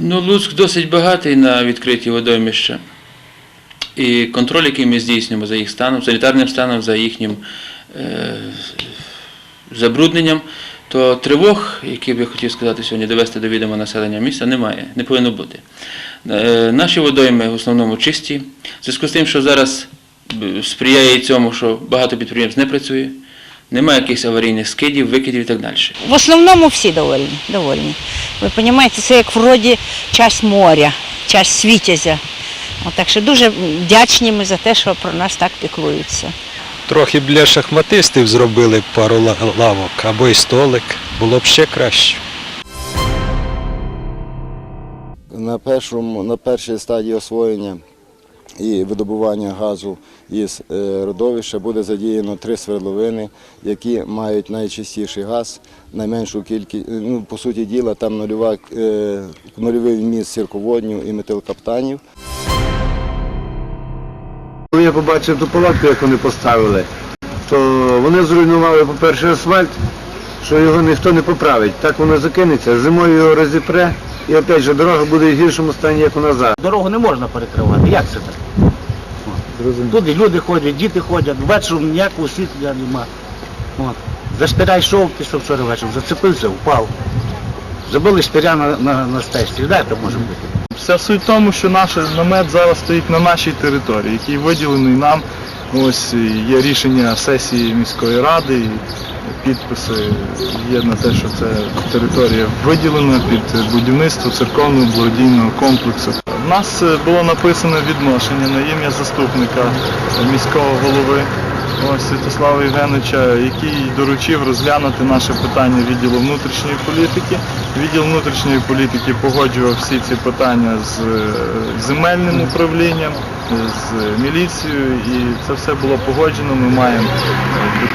Ну, Луцьк досить багатий на відкриті водоймища. І контроль, який ми здійснюємо за їх станом, санітарним станом, за їхнім е, забрудненням, то тривог, які б я хотів сказати сьогодні, довести до відома населення міста, немає, не повинно бути. Е, наші водойми в основному чисті. В зв'язку з тим, що зараз сприяє цьому, що багато підприємств не працює, немає якихось аварійних скидів, викидів і так далі. В основному всі довольні. довольні. Ви розумієте, це як вроді часть моря, часть світязя. От, так що дуже вдячні ми за те, що про нас так піклуються. Трохи б для шахматистів зробили пару лавок або й столик, було б ще краще. На, першому, на першій стадії освоєння і видобування газу із е, родовища буде задіяно три свердловини, які мають найчистіший газ, найменшу кількість, е, ну, по суті діла, там нульова, е, нульовий вміст сірководню і метилкаптанів. Коли я побачив ту палатку, як вони поставили, то вони зруйнували, по-перше, асфальт, що його ніхто не поправить. Так воно закинеться, зимою його розіпре, і опять же дорога буде в гіршому стані, як вона зараз. Дорогу не можна перекривати. Як це так? Тут і люди ходять, діти ходять, вечором ніякого освітлення нема. От. За штиря йшов, пішов вчора вечором, зацепився, впав. Забили штиря на, на, на стежці. Де це може бути? Вся суть в тому, що наш намет зараз стоїть на нашій території, який виділений нам. Ось є рішення сесії міської ради, і підписи є на те, що це територія виділена під будівництво церковного благодійного комплексу. У нас е, було написано відношення на ім'я заступника міського голови Святослава Євгеновича, який доручив розглянути наше питання відділу внутрішньої політики. Відділ внутрішньої політики погоджував всі ці питання з е, земельним управлінням, з міліцією, і це все було погоджено. Ми маємо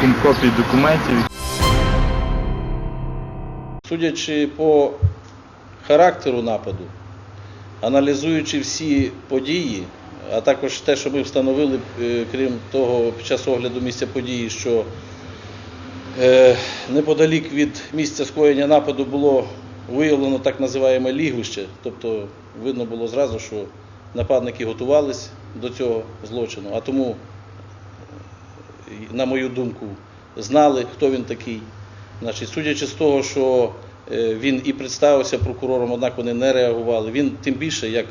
е, копії документів. Судячи по характеру нападу, аналізуючи всі події, а також те, що ми встановили, е, крім того, під час огляду місця події, що е, неподалік від місця скоєння нападу було виявлено так називаємо лігвище, тобто видно було зразу, що нападники готувались до цього злочину, а тому, на мою думку, знали, хто він такий. Значить, судячи з того, що е, він і представився прокурором, однак вони не реагували. Він тим більше, як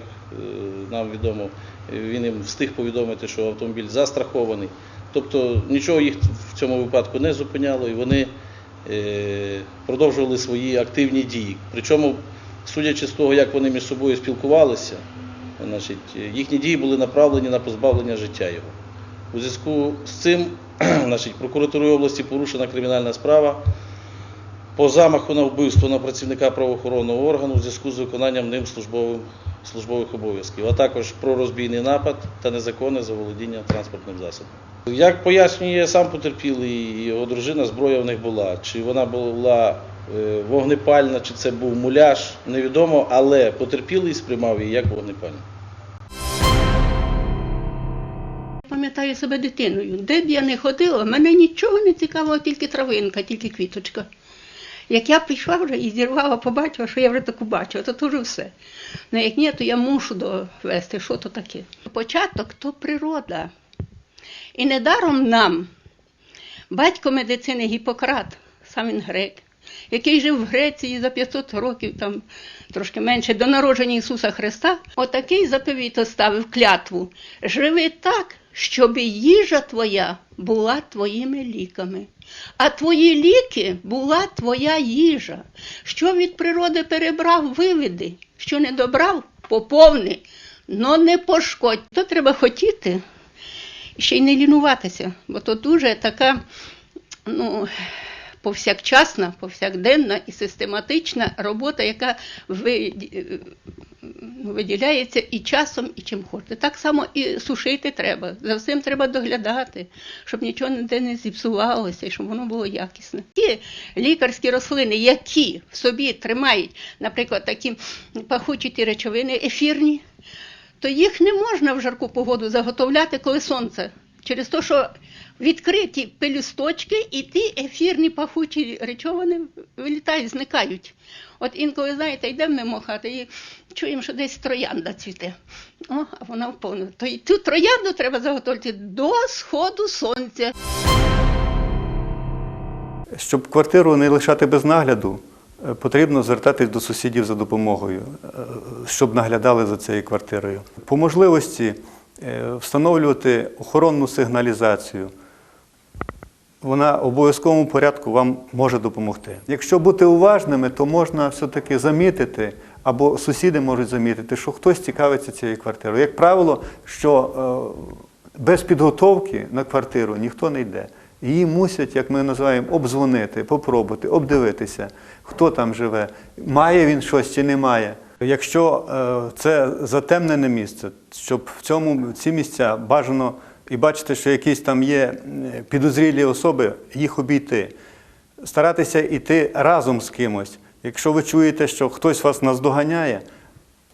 нам відомо, він їм встиг повідомити, що автомобіль застрахований. Тобто нічого їх в цьому випадку не зупиняло, і вони е, продовжували свої активні дії. Причому, судячи з того, як вони між собою спілкувалися, їхні дії були направлені на позбавлення життя його. У зв'язку з цим прокуратурою області порушена кримінальна справа по замаху на вбивство на працівника правоохоронного органу у зв'язку з виконанням ним службовим, службових обов'язків, а також про розбійний напад та незаконне заволодіння транспортним засобом. Як пояснює сам потерпілий його дружина, зброя в них була. Чи вона була е, вогнепальна, чи це був муляж, невідомо, але потерпілий сприймав її як вогнепальну. Пам'ятаю себе дитиною. Де б я не ходила, мене нічого не цікавило, тільки травинка, тільки квіточка. Як я прийшла вже і зірвала, побачила, що я вже таку бачила, то вже все. Ну як ні, то я мушу довести, що то таке. Початок то природа. І недаром нам батько медицини Гіппократ, сам він грек, який жив в Греції за 500 років, там трошки менше, до народження Ісуса Христа, отакий заповіт оставив клятву. Живи так, щоб їжа твоя була твоїми ліками, а твої ліки була твоя їжа. Що від природи перебрав, виведи, що не добрав, поповни, но не пошкодь. То треба хотіти ще й не лінуватися, бо то дуже така, ну, повсякчасна, повсякденна і систематична робота, яка виділяється і часом, і чим хочете. Так само і сушити треба. За всім треба доглядати, щоб нічого ніде не зіпсувалося і щоб воно було якісне. Ті лікарські рослини, які в собі тримають, наприклад, такі пахучі ті речовини ефірні, то їх не можна в жарку погоду заготовляти, коли сонце. Через те, що відкриті пелюсточки, і ті ефірні пахучі речовини вилітають, зникають. От інколи, знаєте, йдемо мимо хати і чуємо, що десь троянда цвіте. О, а вона вповнена. То й цю троянду треба заготовити до сходу сонця. Щоб квартиру не лишати без нагляду, е, потрібно звертатись до сусідів за допомогою, е, щоб наглядали за цією квартирою. По можливості е, встановлювати охоронну сигналізацію. Вона в обов'язковому порядку вам може допомогти. Якщо бути уважними, то можна все-таки замітити, або сусіди можуть замітити, що хтось цікавиться цією квартирою. Як правило, що е, без підготовки на квартиру ніхто не йде. Її мусять, як ми називаємо, обдзвонити, попробувати, обдивитися, хто там живе, має він щось чи не має. Якщо е, це затемнене місце, щоб в цьому ці місця бажано і бачите, що якісь там є підозрілі особи, їх обійти. Старатися йти разом з кимось. Якщо ви чуєте, що хтось вас наздоганяє,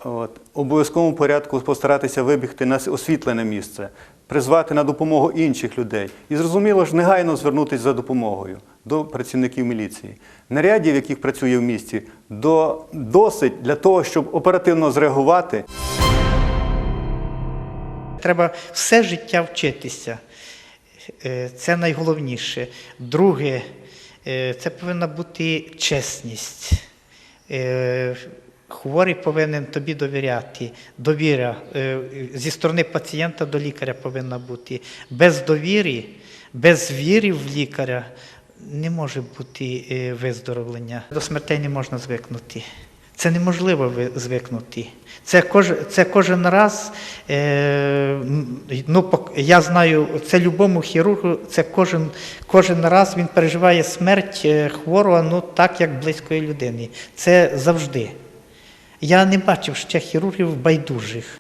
От. Обов'язковому порядку постаратися вибігти на освітлене місце, призвати на допомогу інших людей. І зрозуміло ж, негайно звернутися за допомогою до працівників міліції. Нарядів, яких працює в місті, до, досить для того, щоб оперативно зреагувати. Треба все життя вчитися. Е, Це найголовніше. Друге, е, це повинна бути чесність. Е, Хворий повинен тобі довіряти. Довіра зі сторони пацієнта до лікаря повинна бути. Без довіри, без віри в лікаря не може бути виздоровлення. До смертей не можна звикнути. Це неможливо ви- звикнути. Це кожен, це кожен раз, е, ну, я знаю, це любому хірургу, це кожен, кожен раз він переживає смерть е, хворого ну, так, як близької людини. Це завжди. Я не бачив ще хірургів байдужих.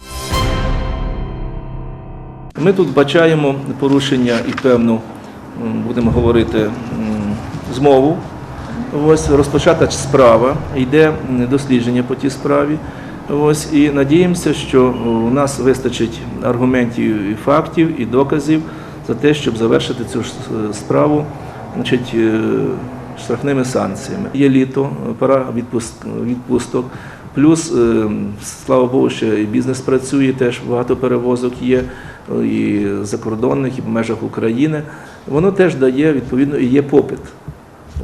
Ми тут бачаємо порушення і певну, будемо говорити, змову. Ось розпочата справа, йде дослідження по тій справі. Ось і надіємося, що у нас вистачить аргументів і фактів, і доказів за те, щоб завершити цю справу значить, е, штрафними санкціями. Є літо, пора відпусток. Плюс, е, слава Богу, ще і бізнес працює, теж багато перевозок є і закордонних, і в межах України. Воно теж дає відповідно і є попит.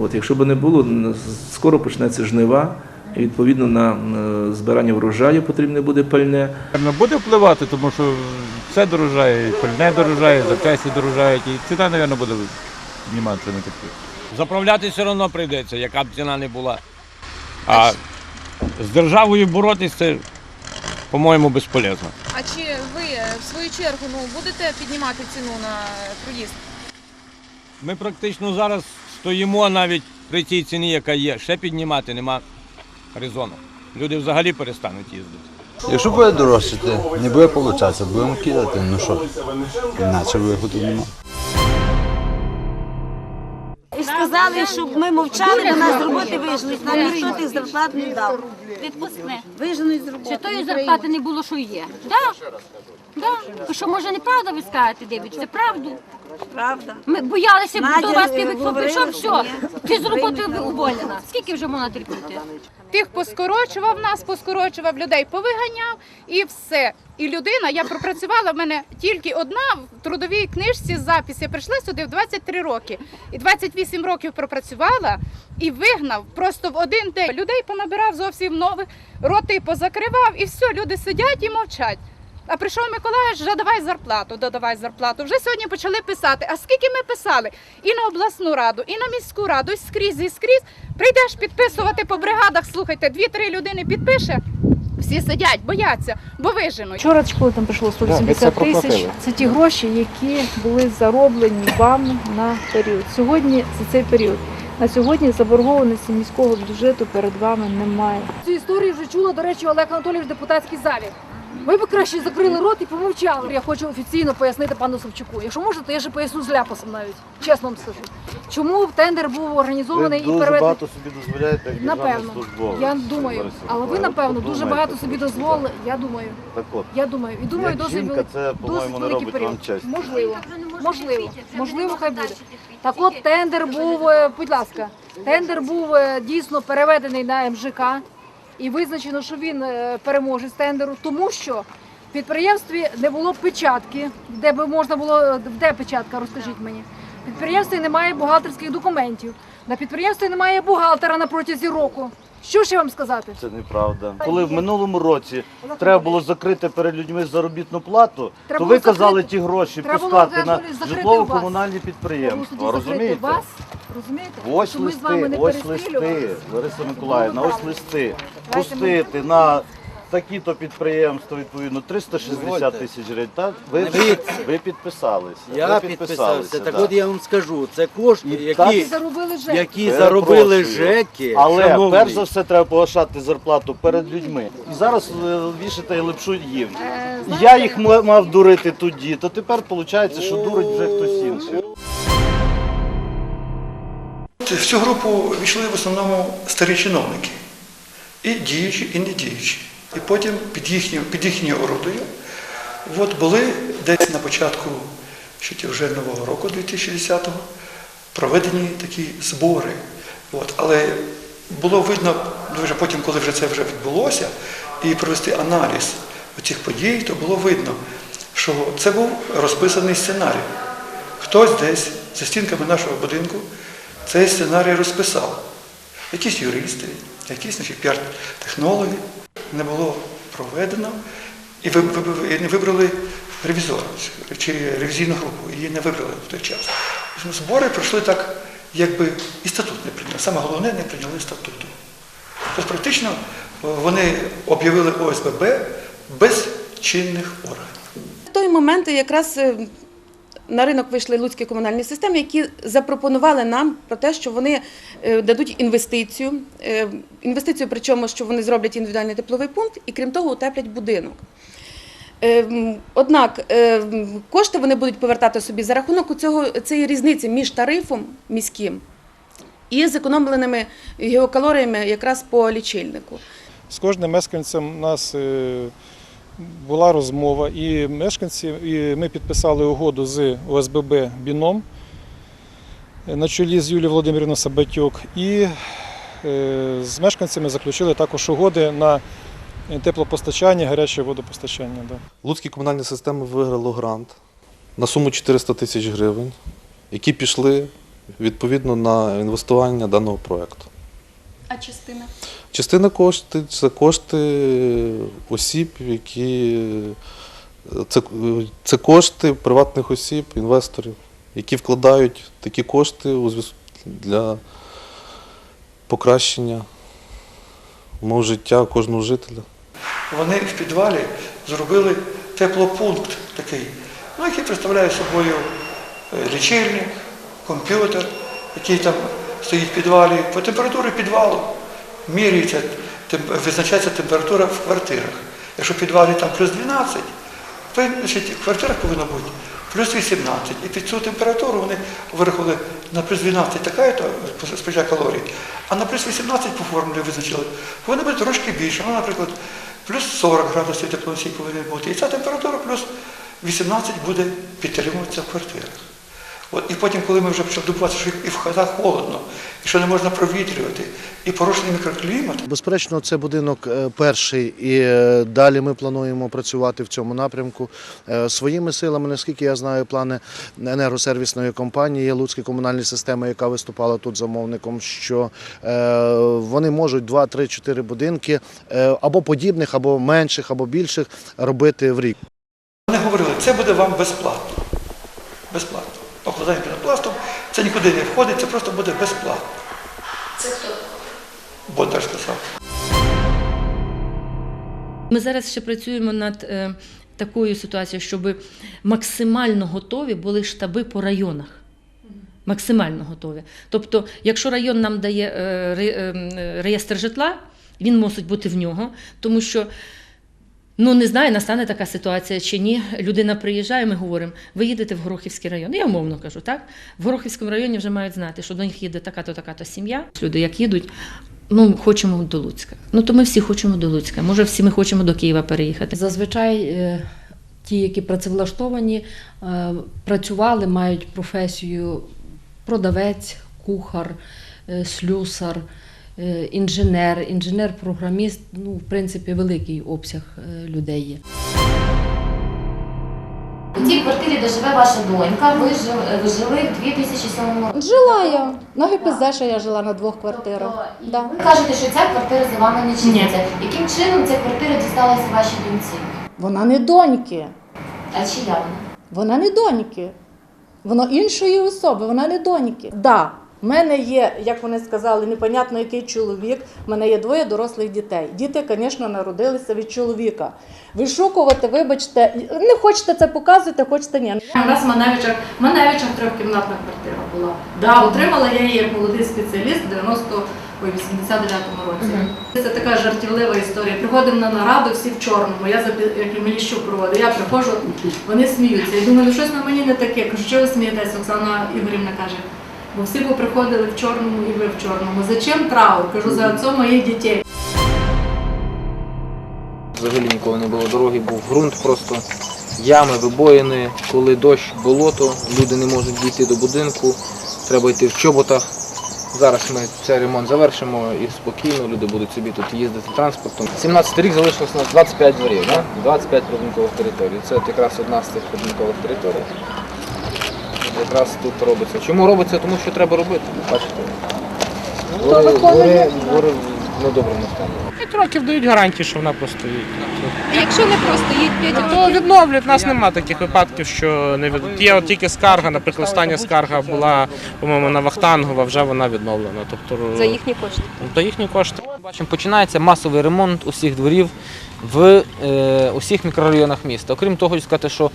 От, якщо б не було, скоро почнеться жнива, і відповідно на збирання врожаю потрібне буде пальне. Буде впливати, тому що все дорожає, пальне дорожає, запчасті дорожають, і ціна, мабуть, буде підніматися на такі. Заправляти все одно прийдеться, яка б ціна не була. А з державою боротися це, по-моєму, безполезно. А чи ви е, в свою чергу ну, будете піднімати ціну на проїзд? Ми практично зараз стоїмо навіть при тій ціні, яка є. Ще піднімати нема резону. Люди взагалі перестануть їздити. Якщо буде дорожчати, не буде получатися, будемо кидати, ну що, іначе виходу немає. І сказали, щоб ми мовчали, бо нас з роботи вижили. Нам ніхто тих зарплат не дав. Відпускне. Виженуть з роботи. Чи тої зарплати не було, що є? Так. Да. Що, може, неправда ви скажете, дивіться? Правду. Правда. Ми боялися, бо до вас ти хто прийшов, що все, ти з роботи уволена. Скільки вже можна терпіти? Тих поскорочував нас, поскорочував людей, повиганяв і все. І людина, я пропрацювала в мене тільки одна в трудовій книжці запис. Я прийшла сюди в 23 роки. І 28 років пропрацювала і вигнав просто в один день. Людей понабирав зовсім нових, роти позакривав, і все, люди сидять і мовчать. А прийшов Миколаївич, вже давай зарплату, додавай зарплату. Вже сьогодні почали писати. А скільки ми писали? І на обласну раду, і на міську раду, і скрізь, і скрізь. Прийдеш підписувати по бригадах, слухайте, дві-три людини підпише. Всі сидять, бояться, бо виженуть. Вчора коли там прийшло 180 тисяч. Це ті гроші, які були зароблені вам на період. Сьогодні за цей період. На сьогодні заборгованості міського бюджету перед вами немає. Цю історію вже чула, до речі, Олег Анатолійович в депутатській залі. Ви б краще закрили рот і помовчали. Я хочу офіційно пояснити пану Савчуку. Якщо можете, я ще поясню з ляпасом навіть. Чесно вам скажу. Чому тендер був організований і переведений? собі дозволяєте як Напевно, я думаю, але ви напевно дуже багато собі дозволили. Я думаю, Так от, я думаю, і думаю, Як досить жінка, вели- це, по-моєму, досить не великий робить період. вам честі. Можливо, можливо, можливо, хай буде. Так от тендер був, е, будь ласка, тендер був е, дійсно переведений на МЖК і визначено, що він е, переможе з тендеру, тому що в підприємстві не було печатки, де би можна було, де печатка, розкажіть мені. В підприємстві немає бухгалтерських документів. На підприємстві немає бухгалтера на протязі року. Що ж я вам сказати? Це неправда. Коли в минулому році треба було закрити перед людьми заробітну плату, Треба то було ви казали закрити. ті гроші Треба було пускати на закрити вас. житлово-комунальні Тому підприємства. тоді закрити Розумієте? вас, розумієте? Ось Що ми з вами листи, не ось листи, Лариса Миколаївна, ось листи. Давайте ми- Пустити на такі-то підприємства, відповідно, 360 тисяч гривень. Так? Ви, ви підписались. Я ви підписався. Так да. от я вам скажу, це кошти, які, заробили ЖЕКи. які заробили. ЖЕКи. Але шановний. перш за все треба погашати зарплату перед людьми. І зараз е, вішати лапшу їм. Е, Я їх ма- мав дурити тоді, то тепер виходить, що дурить вже хтось інший. В цю групу війшли в основному старі чиновники, і діючі, і не діючі. І потім під їхньою, під їхньою орудою от були десь на початку вже нового року, 2010-го, проведені такі збори. От. Але було видно, ну, вже потім, коли вже це вже відбулося, і провести аналіз цих подій, то було видно, що це був розписаний сценарій. Хтось десь за стінками нашого будинку цей сценарій розписав. Якісь юристи, якісь піар-технологи не було проведено, і не вибрали ревізора чи ревізійну групу, її не вибрали в той час. Збори пройшли так, якби і статут не прийняли. Саме головне не прийняли статуту. Тобто практично е, вони об'явили ОСББ без чинних органів. Той момент якраз е, на ринок вийшли луцькі комунальні системи, які запропонували нам про те, що вони е, дадуть інвестицію. Е, Інвестицію, причому, що вони зроблять індивідуальний тепловий пункт і крім того, утеплять будинок. Е, Однак кошти вони будуть повертати собі за рахунок цього, цієї різниці між тарифом міським і зекономленими геокалоріями якраз по лічильнику. З кожним мешканцем у нас була розмова, і мешканці, і ми підписали угоду з ОСББ Біном е, на чолі з Юлією Володимирівною Сабатюк. І е, з мешканцями заключили також угоди на теплопостачання, гаряче водопостачання. Луцькі комунальні системи виграло грант на суму 400 тисяч гривень, які пішли відповідно на інвестування даного проєкту. А частина? Частина коштів це кошти осіб, які це, це кошти приватних осіб, інвесторів, які вкладають такі кошти у зв'яз- для покращення умов життя кожного жителя. Вони в підвалі зробили теплопункт такий, ну, який представляє собою е, лічильник, комп'ютер, який там стоїть в підвалі. По температурі підвалу міряється, визначається температура в квартирах. Якщо в підвалі там плюс 12, то значить, в квартирах повинно бути плюс 18. І під цю температуру вони вирахували на плюс 12 така то спожиття калорій, а на плюс 18 по формулі визначили. Повинно бути трошки більше. Ну, наприклад, плюс 40 градусів теплоносій повинен бути. І ця температура плюс 18 буде підтримуватися в квартирах. От, і потім, коли ми вже почали добуватися, що і в хатах холодно, і що не можна провітрювати, і порушений мікроклімат, Безперечно, це будинок е, перший, і е, далі ми плануємо працювати в цьому напрямку Е, своїми силами. Наскільки я знаю, плани енергосервісної компанії Луцькі комунальні системи, яка виступала тут замовником, що вони можуть 2, 3, 4 будинки або подібних, або менших, або більших робити в рік. вони говорили, це буде вам безплатно. Безплатно. Окладання пінопластом, це нікуди не входить, це просто буде безплатно. Це хто? Бондар сказав. Ми зараз ще працюємо над е, такою ситуацією, щоб максимально готові були штаби по районах. Максимально готові. Тобто, якщо район нам дає е, ре- е, реєстр житла, він мусить бути в нього, тому що Ну, не знаю, настане така ситуація чи ні. Людина приїжджає, ми говоримо, ви їдете в Горохівський район. Я умовно кажу, так? В Горохівському районі вже мають знати, що до них їде така-то, така-то сім'я. Люди, як їдуть, ну, хочемо до Луцька. Ну, то ми всі хочемо до Луцька. Може, всі ми хочемо до Києва переїхати. Зазвичай е, ті, які працевлаштовані, е, працювали, мають професію продавець, кухар, е, слюсар, інженер, інженер-програміст. Ну, в принципі, великий обсяг е, людей є. У цій квартирі, де живе ваша донька, ви жили, жили в 2007 році. Жила я. На ГПЗ ще я жила на двох квартирах. Да. Ви кажете, що ця квартира за вами не чиниться. Яким чином ця квартира дісталася вашій доньці? Вона не доньки. А чия вона? Вона не доньки. Вона іншої особи, вона не доньки. Да, в мене є, як вони сказали, непонятно який чоловік. В мене є двоє дорослих дітей. Діти, звісно, народилися від чоловіка. Вишукувати, вибачте, не хочете це показувати, хочете ні. У нас в Маневичах, в Маневичах трьохкімнатна квартира була. Да, отримала я її як молодий спеціаліст в 90 ой, 89-му році. Це така жартівлива історія. Приходимо на нараду, всі в чорному. Я як Міліщук проводить. Я приходжу, вони сміються. Я думаю, ну щось на мені не таке. Кажу, що ви смієтеся? Оксана Ігорівна каже. Бо всі приходили в чорному і ви в чорному. Зачем траур? Кажу, за отцом моїх дітей. Взагалі ніколи не було дороги, був ґрунт просто, ями, вибоїни, коли дощ, болото, люди не можуть дійти до будинку, треба йти в чоботах. Зараз ми цей ремонт завершимо і спокійно люди будуть собі тут їздити транспортом. 17 рік залишилось у нас 25 дворів, да? 25 прибудинкових територій. Це якраз одна з цих прибудинкових територій. Якраз тут робиться. Чому робиться? Тому що треба робити. Бачите. Ну, то виходить- двори, двори в недоброму стані. 5 років дають гарантії, що вона простоїть. А якщо не простоїть 5 То років? відновлять. У нас немає таких випадків, що не від... Є от тільки скарга, наприклад, остання скарга була, по-моєму, на Вахтангова, вже вона відновлена. Тобто, За їхні кошти. За їхні кошти. Бачимо, починається масовий ремонт усіх дворів в е, усіх мікрорайонах міста. Окрім того, хочу сказати, що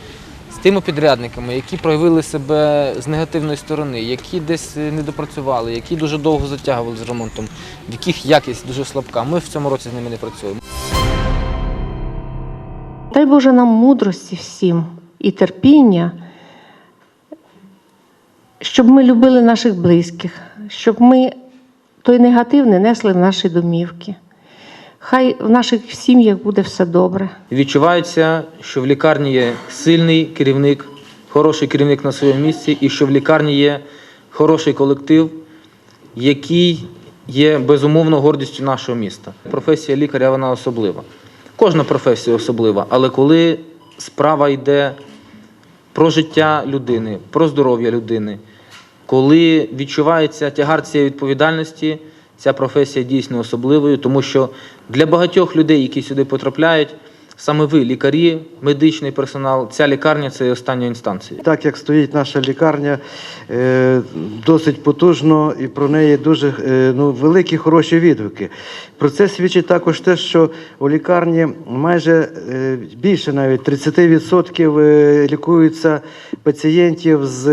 тими підрядниками, які проявили себе з негативної сторони, які десь е, не допрацювали, які дуже довго затягували з ремонтом, в яких якість дуже слабка, ми в цьому році з ними не працюємо. Дай Боже нам мудрості всім і терпіння, щоб ми любили наших близьких, щоб ми той негатив не несли в наші домівки. Хай в наших сім'ях буде все добре. Відчувається, що в лікарні є сильний керівник, хороший керівник на своєму місці, і що в лікарні є хороший колектив, який є безумовно гордістю нашого міста. Професія лікаря вона особлива. Кожна професія особлива, але коли справа йде про життя людини, про здоров'я людини, коли відчувається тягар цієї відповідальності, ця професія дійсно особливою, тому що для багатьох людей, які сюди потрапляють, саме ви, лікарі, медичний персонал, ця лікарня це остання інстанція. Так як стоїть наша лікарня, е, досить потужно і про неї дуже е, ну, великі хороші відгуки. Про це свідчить також те, що у лікарні майже е, більше навіть 30% е, лікуються пацієнтів з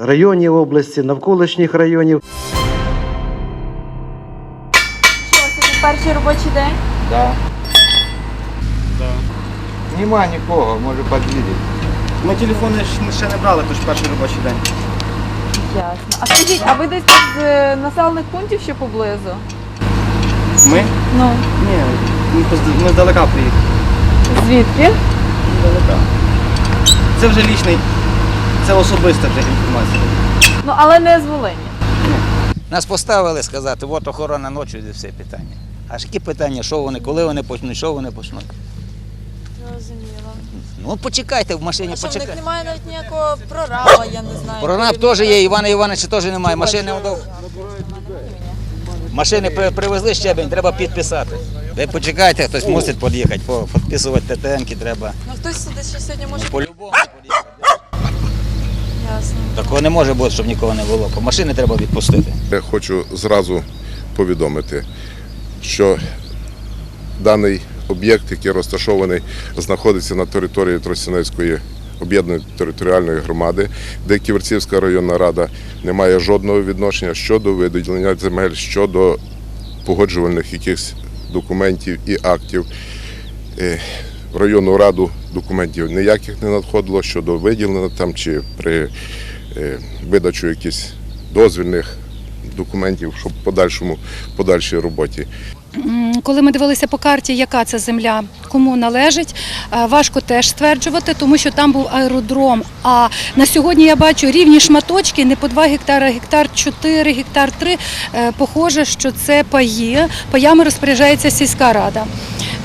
районів області, навколишніх районів. Перший робочий день. Да. Нема нікого, може під'їде. Ми телефони ж ще не брали, тож перший робочий день. Ясно. А скажіть, а ви десь з е, населених пунктів ще поблизу? Ми? Ну. Ні, ми, ми здалека приїхали. Звідки? Здалека. Це вже лічний, це особиста вже інформація. Ну, але не з Волині. Нас поставили сказати, от охорона ночі і все питання. А ж які питання, що вони, коли вони почнуть, що вони почнуть? Зрозуміло. Ну почекайте в машині, А що, в почекайте. них немає навіть ніякого прораба, я не знаю. Прораб теж є, Івана Івановича теж немає. Машини одов- Машини при- привезли щебень, треба підписати. Ви почекайте, хтось мусить під'їхати, по- підписувати ТТНки треба. Ну хтось сюди ще сьогодні може. По-любому Ясно. Такого не може бути, щоб нікого не було. Машини треба відпустити. Я хочу зразу повідомити, що даний об'єкт, який розташований, знаходиться на території Тростянецької об'єднаної територіальної громади, де Ківерцівська районна рада не має жодного відношення щодо виділення земель, щодо погоджувальних якихось документів і актів. Е, в районну раду документів ніяких не надходило щодо виділення там чи при е, видачу якихось дозвільних документів, щоб подальшому подальшій роботі. Коли ми дивилися по карті, яка це земля, кому належить, е, важко теж стверджувати, тому що там був аеродром. А на сьогодні я бачу рівні шматочки, не по 2 гектари, а гектар 4, гектар 3. Е, Похоже, що це паї. Паями розпоряджається сільська рада.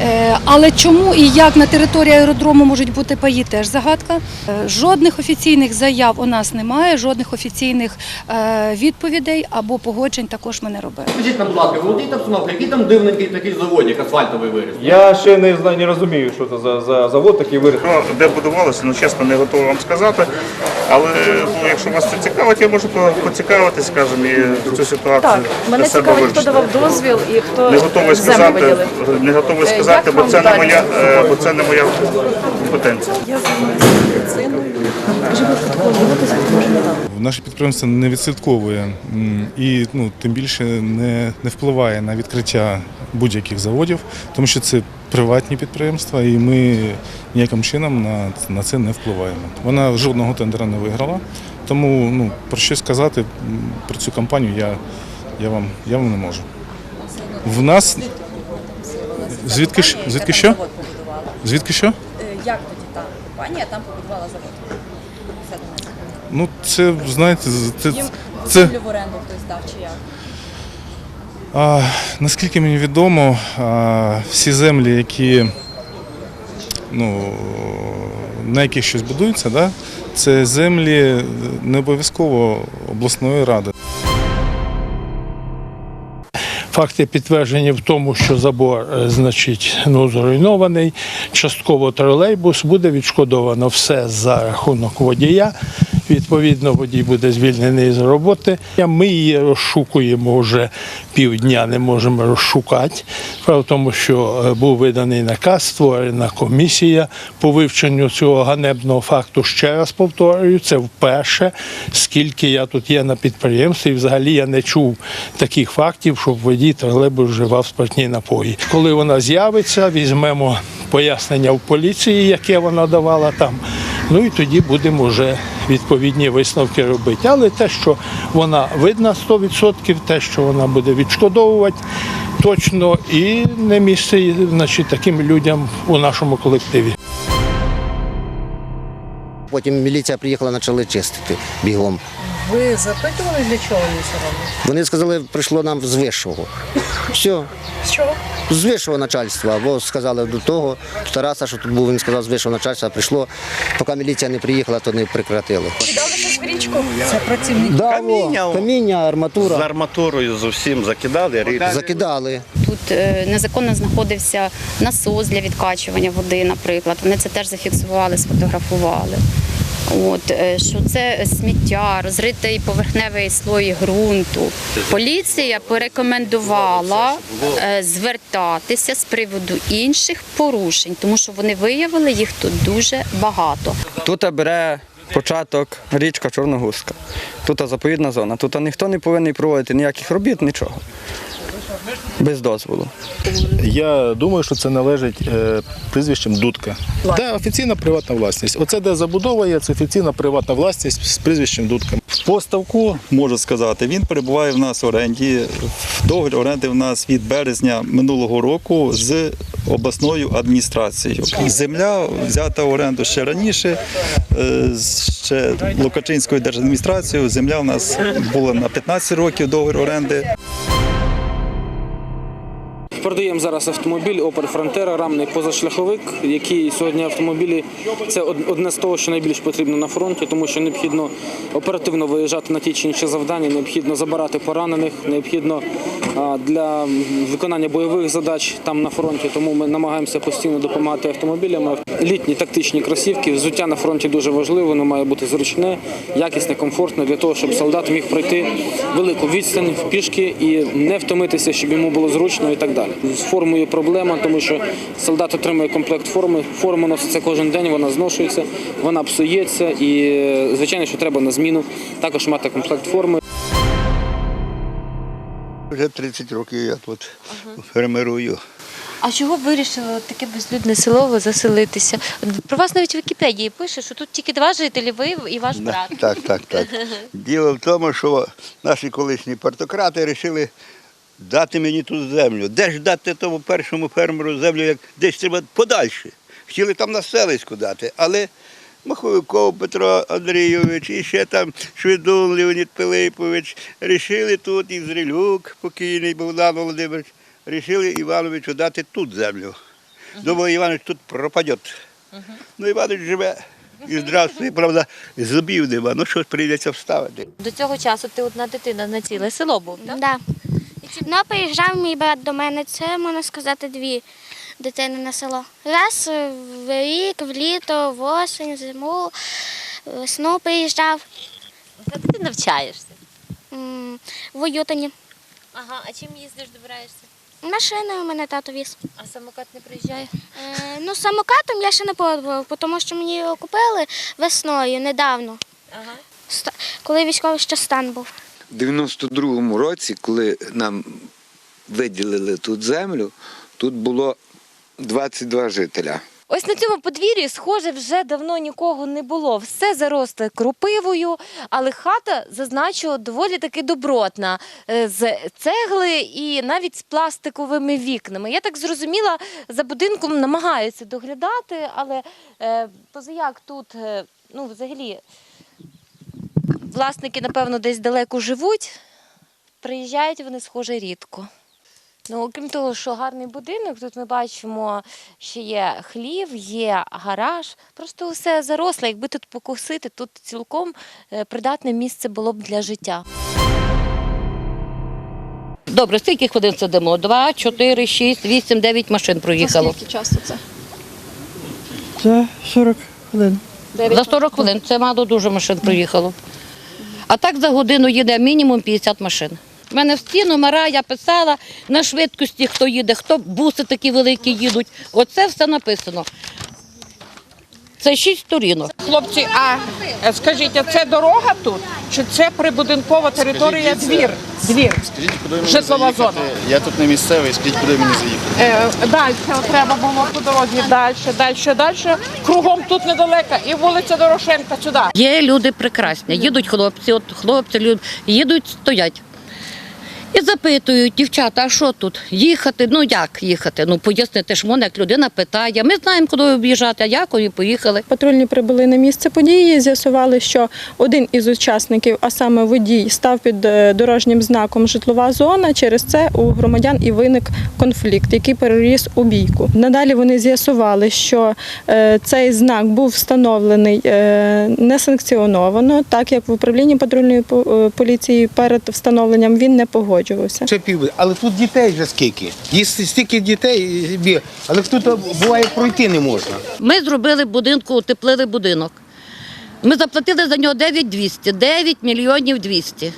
Е, Але чому і як на території аеродрому можуть бути паї, теж загадка. Е, Жодних офіційних заяв у нас немає, жодних офіційних е, відповідей або погоджень також ми не робили. Скажіть нам, будь ласка, володієте обстановкою, який там дивненький такий заводик, асфальтовий виріс? Я ще не знаю, не розумію, що це за, за завод такий виріс. Ну, де будувалося, ну чесно, не готовий вам сказати. Але ну, якщо вас це цікавить, я можу по- поцікавитись, скажімо, і цю ситуацію. Так, мене цікавить, хто давав дозвіл і хто Не готовий землю сказати, не готовий Е, сказати, бо це не моя, е, бо це не моя компетенція. Я займаюся медициною. Наше підприємство не відслідковує і ну, тим більше не, не впливає на відкриття будь-яких заводів, тому що це приватні підприємства, і ми ніяким чином на, на це не впливаємо. Вона жодного тендера не виграла, тому ну, про що сказати про цю компанію я, я, вам, я вам не можу. В нас звідки, ж- звідки що? Звідки що? Як тоді та компанія там побудувала завод? Ну, це, знаєте, з- це, Їм це, землю в оренду хтось дав чи як? А, наскільки мені відомо, а, всі землі, які, ну, на яких щось будується, да, це землі не обов'язково обласної ради. Факти підтверджені в тому, що забор, е, значить, ну, зруйнований. Частково тролейбус буде відшкодовано все за рахунок водія. Відповідно, водій буде звільнений з роботи. Ми її розшукуємо вже півдня, не можемо розшукати. В тому, що е, був виданий наказ, створена комісія по вивченню цього ганебного факту. Ще раз повторюю, це вперше, скільки я тут є на підприємстві, і взагалі я не чув таких фактів, щоб водій тролейбус вживав спиртні напої. Коли вона з'явиться, візьмемо пояснення в поліції, яке вона давала там. Ну і тоді будемо вже відповідні висновки робити. Але те, що вона видна 100%, те, що вона буде відшкодовувати, точно і не місце значить, таким людям у нашому колективі. Потім міліція приїхала, почали чистити бігом. Ви запитували, для чого вони це роблять? Вони сказали, прийшло нам з вищого. Все, чого? з вищого начальства. Бо сказали до того, Тараса, що тут був, він сказав з вищого начальства, прийшло. Поки міліція не приїхала, то не прекратили. Кидали щось в річку? Це працівники. Да, каміння, каміння, арматура. З арматурою з усім закидали, рік. Закидали. Тут е, незаконно знаходився насос для відкачування води, наприклад. Вони це теж зафіксували, сфотографували. От е, що це сміття, розритий поверхневий слой ґрунту. Поліція порекомендувала е, звертатися з приводу інших порушень, тому що вони виявили їх тут дуже багато. Тут бере початок річка Чорногузка. Тут заповідна зона. Тут ніхто не повинен проводити ніяких робіт, нічого. Без дозволу. Я думаю, що це належить е, прізвищем Дудка. Так, офіційна приватна власність. Оце де забудова є, це офіційна приватна власність з прізвищем Дудка. По ставку можу сказати, він перебуває в нас в оренді. Договір оренди в нас від березня минулого року з обласною адміністрацією. Земля взята в оренду ще раніше, е, з ще Лукачинською держадміністрацією. Земля в нас була на 15 років договір оренди. Продаємо зараз автомобіль Opel Frontera, рамний позашляховик, який сьогодні автомобілі це одне з того, що найбільш потрібно на фронті, тому що необхідно оперативно виїжджати на ті чи інші завдання, необхідно забирати поранених, необхідно для виконання бойових задач там на фронті. Тому ми намагаємося постійно допомагати автомобілями. Літні тактичні кросівки, взуття на фронті дуже важливо, воно має бути зручне, якісне, комфортне для того, щоб солдат міг пройти велику відстань пішки і не втомитися, щоб йому було зручно і так далі. З формою проблема, тому що солдат отримує комплект форми. Форма носиться кожен день, вона зношується, вона псується і, звичайно, що треба на зміну також мати комплект форми. Вже 30 років я тут фермерую. А чого ви вирішили от таке безлюдне село заселитися? Про вас навіть в Вікіпедії пише, що тут тільки два жителі, ви і ваш брат. Так, так, так. Діло в тому, що наші колишні партократи вирішили дати мені тут землю. Де ж дати тому першому фермеру землю, як десь треба подальше. Хотіли там на селиську дати, але Маховиков Петро Андрійович і ще там Швидун Леонід Пилипович рішили тут, і Зрилюк, покійний Богдан Володимирович, рішили Івановичу дати тут землю. Думаю, Іванович тут пропаде. Ну, Іванович живе. І здравствує, правда, зубів нема, ну що ж прийдеться вставити. До цього часу ти одна дитина на ціле село був, так? Да. Ну, приїжджав мій брат до мене, це можна сказати дві дитини на село. Раз в рік, в літо, в осінь, зиму, весну приїжджав. Де ти навчаєшся? М, В Уютині. Ага, а чим їздиш, добираєшся? Машиною мене тато віз. А самокат не приїжджає? Е, ну, самокатом я ще не пробував, тому що мені його купили весною, недавно, Ага. ста- коли військовий ще стан був. В 92-му році, коли нам виділили тут землю, тут було 22 жителя. Ось на цьому подвір'ї, схоже, вже давно нікого не було. Все заросле кропивою, але хата, зазначу, доволі таки добротна, е, з цегли і навіть з пластиковими вікнами. Я так зрозуміла, за будинком намагаються доглядати, але е, позаяк тут, е, ну, взагалі, власники, напевно, десь далеко живуть, приїжджають вони, схоже, рідко. Ну, окрім того, що гарний будинок, тут ми бачимо, що є хлів, є гараж. Просто все заросле. Якби тут покусити, тут цілком е, придатне місце було б для життя. Добре, скільки хвилин сидимо? Два, чотири, шість, вісім, дев'ять машин проїхало. Скільки часу це? За 40 хвилин. За 40 хвилин. Це мало дуже машин проїхало. А так за годину їде мінімум 50 машин. У мене всі номера я писала на швидкості, хто їде, хто буси такі великі їдуть. Оце все написано. Це шість сторінок. Хлопці, а е, скажіть, а це дорога тут? Чи це прибудинкова територія двір? Двір. Скажіть, куди мені Житлова заїхати? зона. Я тут не місцевий, скажіть, куди мені заїхати? Е, далі треба було по дорозі, далі, далі, далі. Кругом тут недалеко. І вулиця Дорошенка сюди. Є люди прекрасні. Їдуть хлопці, от хлопці люд- їдуть, стоять. І запитують, дівчата, а що тут? Їхати? Ну як їхати? Ну пояснити ж можна, як людина питає. Ми знаємо, куди об'їжджати, а як і поїхали. Патрульні прибули на місце події, з'ясували, що один із учасників, а саме водій, став під е, дорожнім знаком житлова зона. Через це у громадян і виник конфлікт, який переріс у бійку. Надалі вони з'ясували, що е, цей знак був встановлений е, несанкціоновано, так як в управлінні патрульної по- поліції перед встановленням він не погоджувався. Це пів, але тут дітей вже скільки. Є стільки дітей, але тут буває пройти не можна. Ми зробили будинку, утеплили будинок. Ми заплатили за нього 9200, 9 мільйонів 200.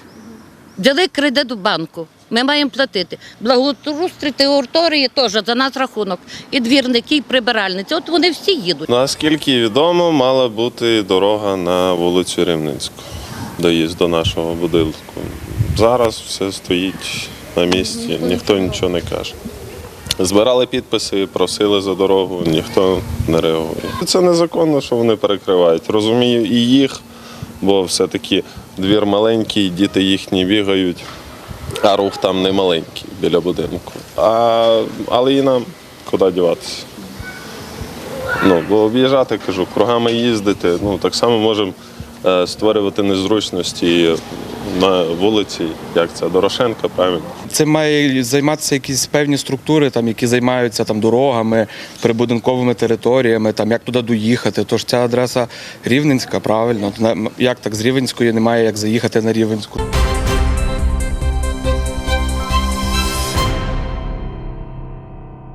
Взяли кредит в банку. Ми маємо платити. Благоустрій території теж за нас рахунок. І двірники, і прибиральниці. От вони всі їдуть. Наскільки відомо, мала бути дорога на вулицю Рівненську, доїзд до нашого будинку. Зараз все стоїть на місці, ніхто нічого не каже. Збирали підписи, просили за дорогу, ніхто не реагує. Це незаконно, що вони перекривають. Розумію і їх, бо все-таки двір маленький, діти їхні бігають, а рух там не маленький біля будинку. А, але і нам куди діватися. Ну, бо об'їжджати, кажу, кругами їздити, ну так само можемо е, створювати незручності на вулиці, як це Дорошенка, правильно. Це має займатися якісь певні структури, там, які займаються там, дорогами, прибудинковими територіями, там, як туди доїхати. Тож ця адреса Рівненська, правильно. Як так з Рівненської немає як заїхати на Рівненську.